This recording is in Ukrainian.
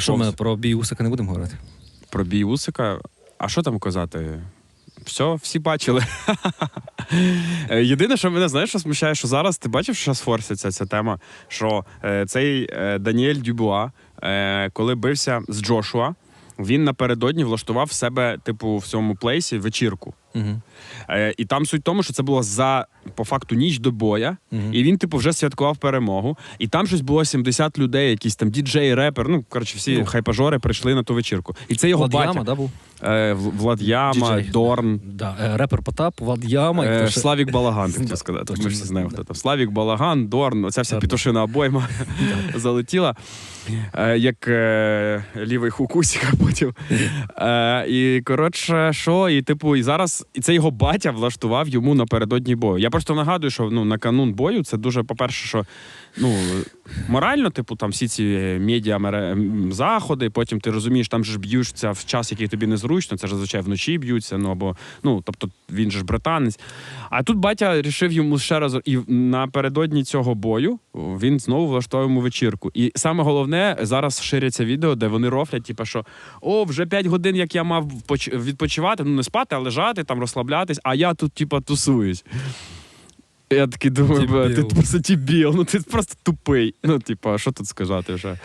Що ми про бій Усика не будемо говорити? Про бій Усика. А що там казати? Все, всі бачили. Єдине, що мене знаєш, що смущає, що зараз ти бачив, що зараз форситься ця тема, що е, цей е, Даніель Дюбуа, е, коли бився з Джошуа, він напередодні влаштував себе, типу, в цьому плейсі вечірку. Угу. Е, і там суть в тому, що це було за по факту ніч до боя, і він, типу, вже святкував перемогу. І там щось було 70 людей, якісь там діджей, репер. Ну коротше, всі Ну. хайпажори прийшли на ту вечірку. І це його Влад батя. Яма, да, був? Е, Влад Яма, Діджей. Дорн. Да. е, Репер Потап, Влад Яма. Е, ще? Славік Балаган, хотів сказати. точно. Ми всі знаємо, хто там. Славік Балаган, Дорн, оця вся пітушина обойма залетіла. Е, Як е, лівий хук Усіка потім. Е, І коротше, що, і типу, і зараз і це його батя влаштував йому напередодні бою. Я просто нагадую, що ну на канун бою це дуже, по-перше, що ну морально, типу, там всі ці медіа заходи, потім ти розумієш, там ж б'ються в час, який тобі незручно, це ж зазвичай вночі б'ються. Ну або ну, тобто він же ж британець. А тут батя рішив йому ще раз і напередодні цього бою він знову влаштовує йому вечірку. І саме головне, зараз ширяться відео, де вони рофлять, типу, що о, вже 5 годин, як я мав відпочивати, ну не спати, а лежати, там розслаблятись, а я тут, типа, тусуюсь. Я такий думаю, Дебіл. «Бля, ти просто дебіл, ну ти просто тупий. Ну, типа, що тут сказати вже?